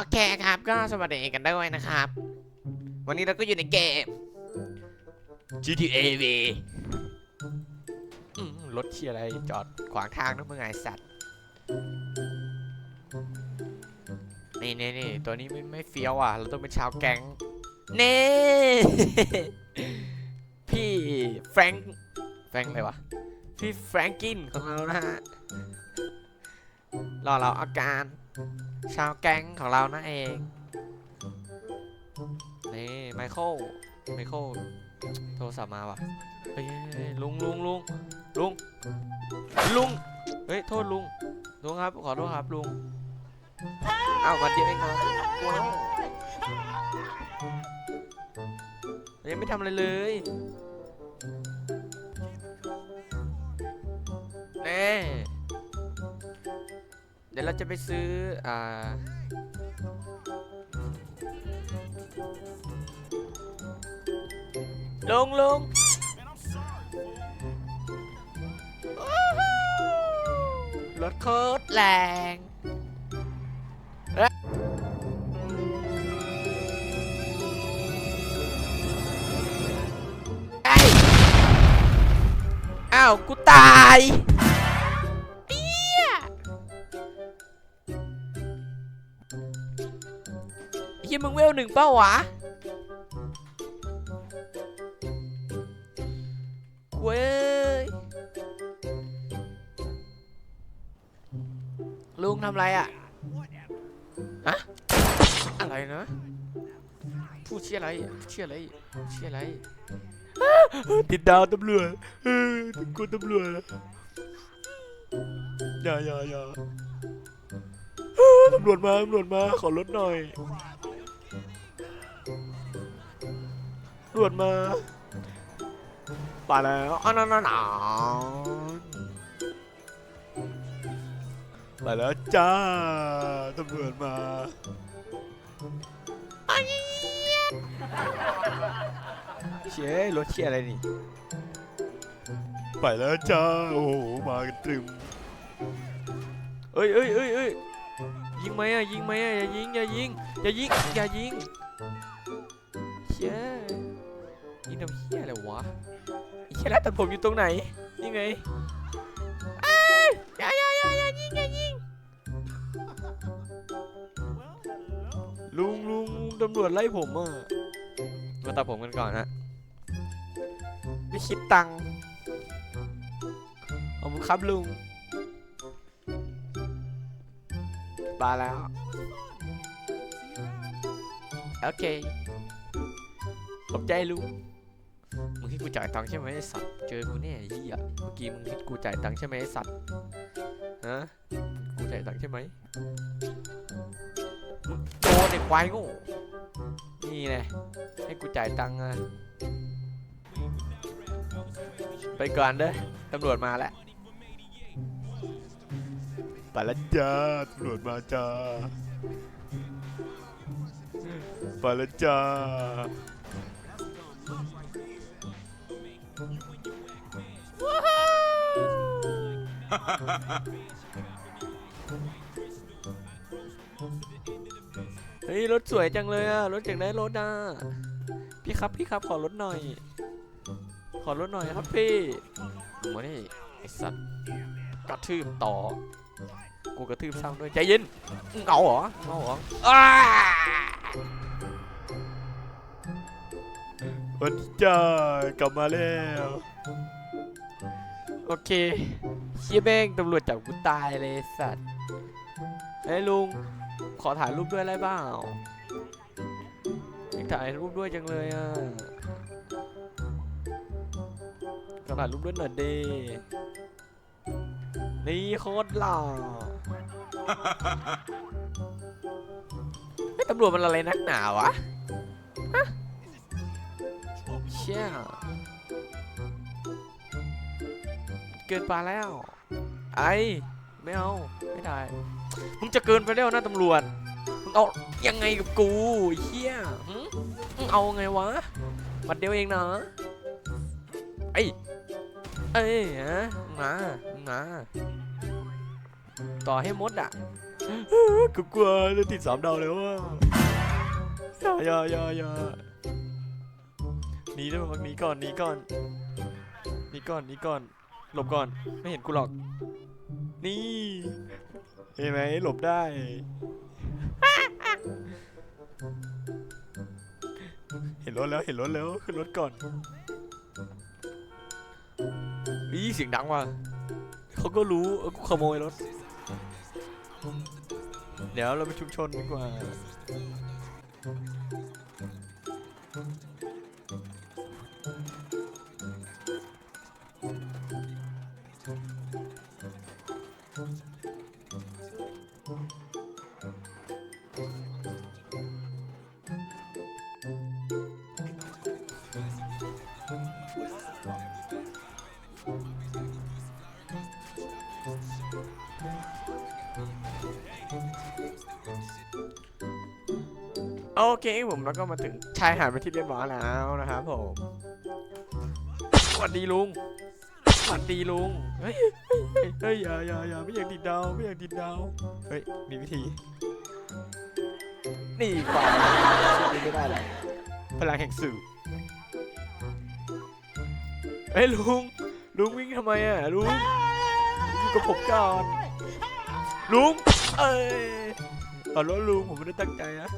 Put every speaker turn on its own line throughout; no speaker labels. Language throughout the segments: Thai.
โอเคครับ ก็สวัสดีกันด้วยนะครับ วันนี้เราก็อยู่ในเกม GTA V รถเชียอะไรจอดขวางทางนะมึงไงสัตว์ นี่นี่นี่ตัวนี้ไม่ไม่เฟี้ยวอะ เราต้องเป็นชาวแก๊ง เน่ พี่แฟรงค์แฟรงค์อะไรวะ พี่แฟรงกินของเรานะฮะรอเราอาการ ชาวแก๊งของเรานั่นเอง นี่ไมเคิลไมเคิลโทรศัพท์มาว่ะเฮ้ยลุงลุงลุงลุงลุง เฮ้ย โทษลุง ลุงครับ ขอโทษครับลุง เอ้าวันเดียวเองเนาะว้าวยังไม่ทำอะไรเลยแน่ ดี๋ยวเราจะไปซื้ออ่าลงลงรถโคตรแรงเอ๊ะอ้าว กูตาย มึงเวลหนึ่งเป้าวะเว้ยลุงทำไรอะฮะอะไรนะพูดเชี่ยอะไรพูดเชี่ยอะไรพูดเชี่ยอะไรติดดาวตำรวจเออติดกลัวตำรวจอย่าอย่าอย่าเออตำรวจมาตำรวจมาขอรถหน่อย ตำรวจมาไปแล้วอ๋อนั่นนั่นไปแล้วจ้าตำรวจมาเชี่ยรถเชี่ยอะไรนี่ ไปแล้วจ้า โอ้โห มากันตรึมเอ้ยเอ้ยเอ้ยเอ้ยยิงไหมอะยิงไหมอะอย่ายิงอย่ายิงอย่ายิงอย่ายิงเชี่ยยิง ทำเชี่ยอะไรวะไอ้เชี่ยแล้วแต่ผมอยู่ตรงไหนนี่ไงอ้ายอย่าอย่าอย่าอย่ายิงอย่ายิงลุงลุงตำรวจไล่ผมอะมาตัดผมกันก่อนฮะไม่คิดตังค์ขอบคุณครับลุงบาแล้ว โอเคขอบใจลุงมึงให้กู จ่ายตังค์ใช่ไหมไอ้สัตว์ เจอกูแน่ไอ้เหี้ยเมื่อกี้มึงให้กูจ่ายตังค์ใช่ไหมไอ้สัตว์ ฮะ กูจ่ายตังค์ใช่ไหมมึงโดนไอ้ควายง่นี่แหละให้กูจ่ายตังค์อะไปก่อนเด้อตำรวจมาแล้วไปแล้วจ้าตำรวจมาจ้าไปแล้วจ้า เฮ้ยรถสวยจังเลยอะรถจากไหนรถอะพี่ครับพี่ครับขอรถหน่อย ขอรถหน่อยครับพี่มานี่ไอสัตว์กระทืบต่อ กูกระทืบซ้ำด้วยใจเย็นมึงาเหรอเอาเหรออ้า วันนี้จ้ากลับมาแล้ว โอเคเชี่ยแม่งตำรวจจับกูตายเลยไอ้สัตว์เฮ้ยลุง ขอถ่ายรูปด้วยได้เปล่าอยากถ่ายรูปด้วยจังเลยอะขอถ่ายรูปด้วยหน่อยดินี่โคตรหล่อไอ้ยตำรวจมันอะไรนักหนาวะฮะเชี่ยเกินไปแล้ว ไอ้ไม่เอา ไม่ได้ มึงจะเกินไปแล้วนะตำรวจ มึงเอายังไงกับกูเฮียมึงเอาไงวะวันเดียวเองนะไอ้ยเอ้ยฮะมามาต่อให้มดอะกูกลัวจะติดสามดาวแล้วอะอย่าอย่าอย่าอย่า หนีได้ไหมหนีก่อนหนีก่อนหนีก่อนหนีก่อน หลบก่อน ไม่เห็นกูหรอก นี่ เห็นไหมหลบได้เห็นรถแล้วเห็นรถแล้วขึ้นรถก่อนอีเสียงดังว่ะเขาก็รู้เออกูขโมยรถ เดี๋ยวเราไปชุมชนดีกว่า โอเคผมแล้วก็มาถึงชายหาดไปที่เรียบร้อยแล้วนะครับผมสวัสดีลุงสวัสดีลุง เฮ้ยเฮ้ยเฮ้ยอย่าอย่าอย่าไม่อยากติดดาวไม่อยากติดดาว เฮ้ย มีวิธี นี่กว่าช่วยไม่ได้หรอกพลังแห่งสื่อเฮ้ยลุง ลุงวิ่งทำไมอะลุงอยู่กับผมก่อนลุง เอ้ยขอโทษลุงผมไม่ได้ตั้งใจนะ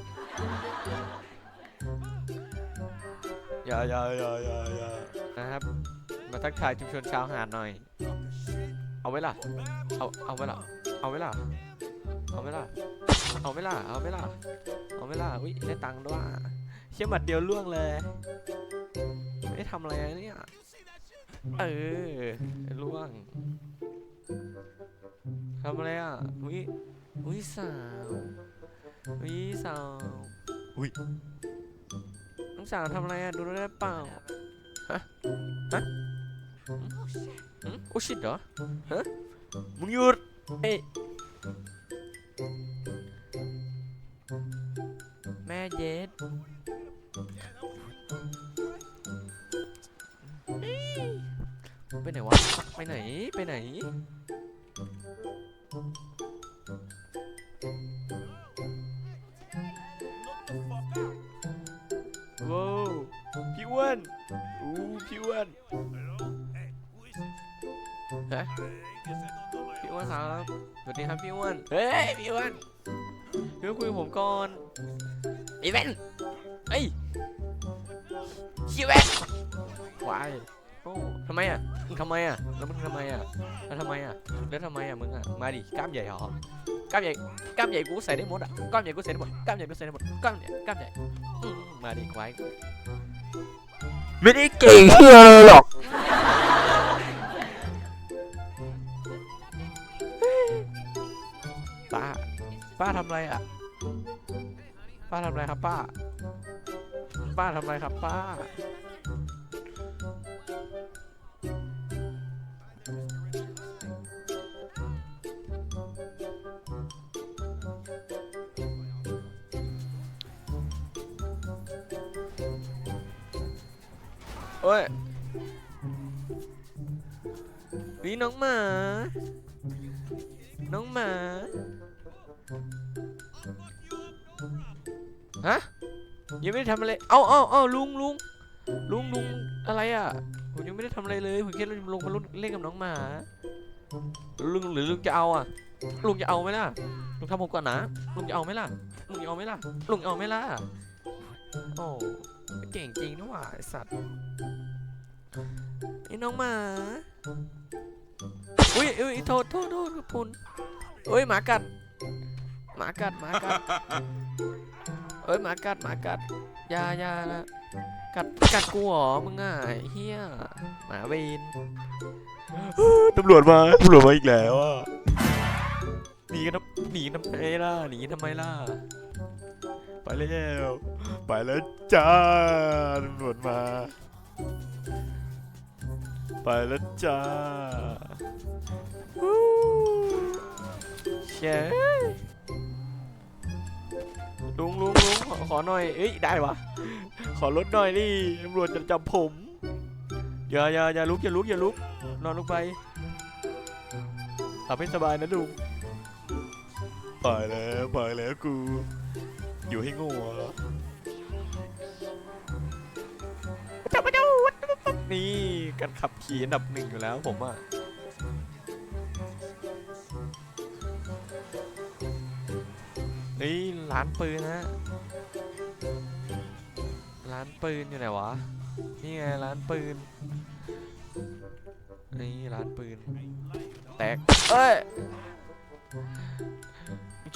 อย่าอย่าอย่าอย่าอย่านะครับ มาทักทายชุมชนชาวหาดหน่อย เอาไว้ล่ะ เอา เอาไว้ล่ะ เอาไว้ล่ะ เอาไว้ล่ะ เอาไว้ล่ะ เอาไว้ล่ะ เอาไว้ล่ะ อุ้ยได้ตังค์ด้วยเชี่ยหมัดเดียวล่วงเลย ไม่ทำอะไรเนี่ย เออล่วงทำอะไรอะ อุ้ย อุ้ยสาว อุ้ยสาว อุ้ย น้องสาวทำอะไรอะดูได้เปล่าฮะฮะโอ้ชิดเหรอฮะมึงหยุดเอ้ยแม่เย็ดไปไหนวะ ไปไหน ไปไหน ฮะพี่อ้วนครับสวัสดีครับพี่อ้วนเฮ้ยพี่อ้วนเดี๋ยวคุยกับผมก่อนไอ้แว่นเฮ้ยชิแว่นวายโอ้ทำไมอะมึงทำไมอะแล้วมึงทำไมอะแล้วทำไมอะแล้วทำไมอะมึงอะมาดิกล้ามใหญ่เหรอกล้ามใหญ่กล้ามใหญ่กูใส่ได้หมดอะกล้ามใหญ่กูใส่ได้หมดกล้ามใหญ่กูใส่ได้หมดกล้ามใหญ่กล้ามใหญ่อืมมาดิควาย
ไม่ได้เก่งเฮียหรอก
ทำอะไรอะ ป้าทำอะไรครับป้า ป้าทำอะไรครับป้าโอ้ยนี่น้องหมา น้องหมา ฮะยังไม่ได้ทำอะไร เอาเอาเอาลุงลุงลุงลุงอะไรอะ ผมยังไม่ได้ทำอะไรเลยผมแค่ลงมาเล่นกับน้องหมาลุงหรือลุงจะเอาอะ ลุงจะเอาไหมล่ะลุงทำผมก่อนนะลุงจะเอาไหมล่ะลุงจะเอาไหมล่ะลุงเอาไหมล่ะโอ้เก่งจริงนะว่ะไอสัตว์ไอ้น้องหมาอุ้ยอุ้ยโทษโทษโทษคุณอุ้ยหมากัดหมากัดหมากัด อ้ยหมากัดหมากัดอยาอยานะกัดกัดกูเหรอมึงอะไอ้เฮียหมาเวนตำรวจมาตำรวจมาอีกแล้วอะหนีกันทำหนีทำไมล่ะหนีทำไมล่ะไปแล้วไปแล้วจ้าตำรวจมาไปแล้วจ้าฮู้เช้ ลุงลุงลุงขอขอหน่อย เอ้ยได้วะขอรถหน่อยนี่ตำรวจจะจับผมอย่าอย่าอย่าลุกอย่าลุกอย่าลุกนอนลงไปหลับให้สบายนะลุงไปแล้วไปแล้วกู อยู่ให้โง่เหรอจับมาดูนี่การขับขี่อันดับหนึ่งอยู่แล้วผมอะ ฮ้ยร้านปืนนะร้านปืนอยู่ไหนวะ นี่ไงร้านปืน นี่ร้านปืน แตก เอ้ย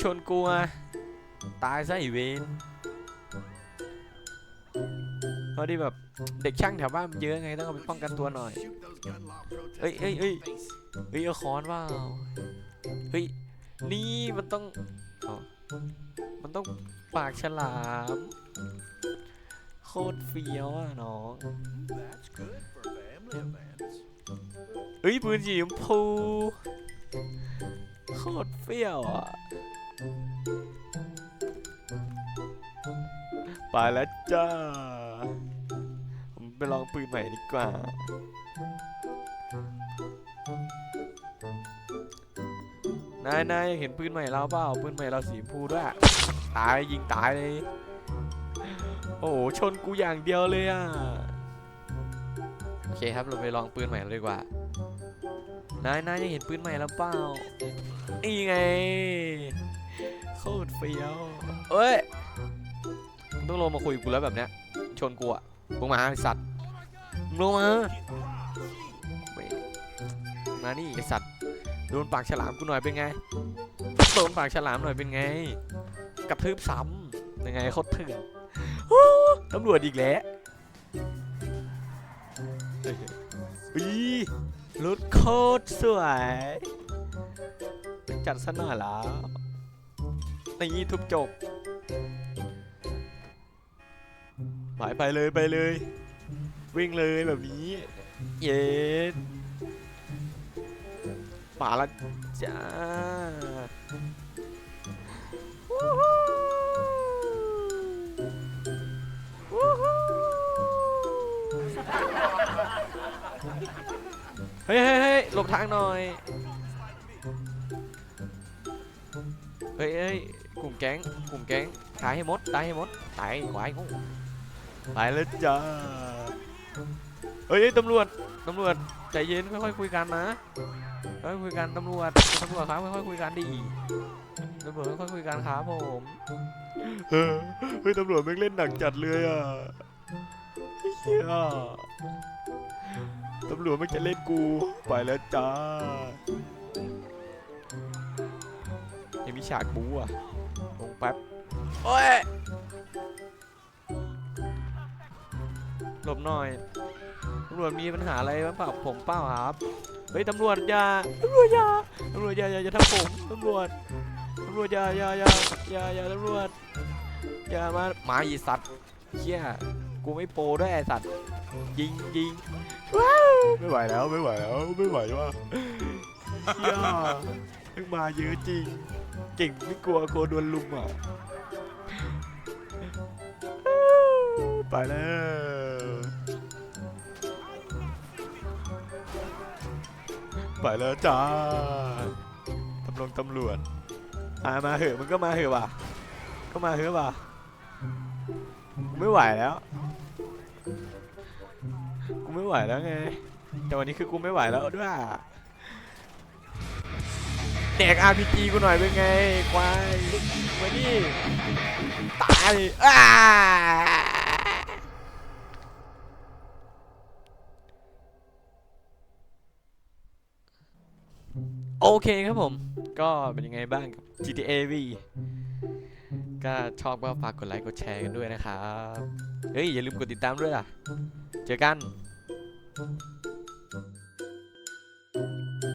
ชนกูอะตายซะอีเวนเพราะที่แบบเด็กช่างแถวบ้านมันเยอะไงต้องเอาไปป้องกันตัวหน่อย เอ้ยเอ้ยเอ้ยเฮ้ยเอาค้อนว่าเฮ้ย นี่มันต้องอ มันต้องปากฉลาม โคตรเฟี้ยวอะน้องเฮ้ยปืนสีชมพูโคตรเฟี้ยวอะไปแล้วจ้า ผมไปลองปืนใหม่ดีกว่า นายนายเห็นปืนใหม่เราเปล่าปืนใหม่เราสีชมพูด้วยตายยิงตายเลยโอ้โหชนกูอย่างเดียวเลยอะโอเคครับเราไปลองปืนใหม่เลยดีกว่านายนายยังเห็นปืนใหม่แล้วเปล่านี่ไงโคตรเฟี้ยวเอ้ยมึงต้องลงมาคุยกับกูแล้วแบบเนี้ยชนกูอะมึงมาไอสัตว์มึงลงมาไม่มานี่ไอสัตว์ โดนปากฉลามกูหน่อยเป็นไงโดนปากฉลามหน่อยเป็นไงกระทืบซ้ำยังไงเขาเถื่อนโอ้ตำรวจอีกแล้วอีรถโคตรสวยจัดซะหน่อยแล้วนี่ทุบจบไปไปเลยไปเลย วิ่งเลยแบบนี้ เย็น ป่าละจ้าวู้ฮู้วู้ฮู้เฮ้ยเฮ้ยเฮ้ยหลบทางหน่อย เฮ้ยเฮ้ยกลุ่มแก๊งกลุ่มแก๊งตายให้หมดตายให้หมดตายควายงูไปแล้วจ้าเฮ้ยตำรวจตำรวจใจเย็นค่อยๆคุยกันนะ ค่อยๆคุยกันตำรวจตำรวจครับค่อยๆคุยกันดิตำรวจค่อยๆคุยกันครับผมเฮ้ยตำรวจแม่งเล่นหนักจัดเลยอะเฮียตำรวจไม่งจะเล่นกูไปแล้วจ้ายังมีฉากบู๊อะลงแป๊บโอ้ยหลบหน่อยตำรวจมีปัญหาอะไรบ้างเปล่าผมเปล่าครับ เฮ้ยตำรวจอย่าตำรวจอย่าตำรวจอย่าอย่าอย่าทำผมตำรวจตำรวจอย่าอย่าอย่าอย่าอย่าตำรวจอย่ามาหมาอีสัตว์เชี่ยกูไม่โปรด้วยไอสัตว์ยิงยิงว้าวไม่ไหวแล้วไม่ไหวแล้วไม่ไหวว่ะเชี่ยมึงมาเยอะจริง เก่งไม่กลัวกลัวโดนลุมอะไปแล้ว ไปแล้วจ้าตำรวจตำรวจมามาเหอะมันก็มาเหอะว่ะก็มาเหอะว่ะกูไม่ไหวแล้วกูไม่ไหวแล้วไงแต่วันนี้คือกูไม่ไหวแล้วด้วยแดก RPG กูหน่อยเป็นไงควายมานี่ตายอ้า เคครับผม ก็เป็นยังไงบ้างกับ GTA V ก็ชอบก็ฝากกดไลค์กดแชร์กันด้วยนะครับ เฮ้ย อย่าลืมกดติดตามด้วยล่ะ เจอกัน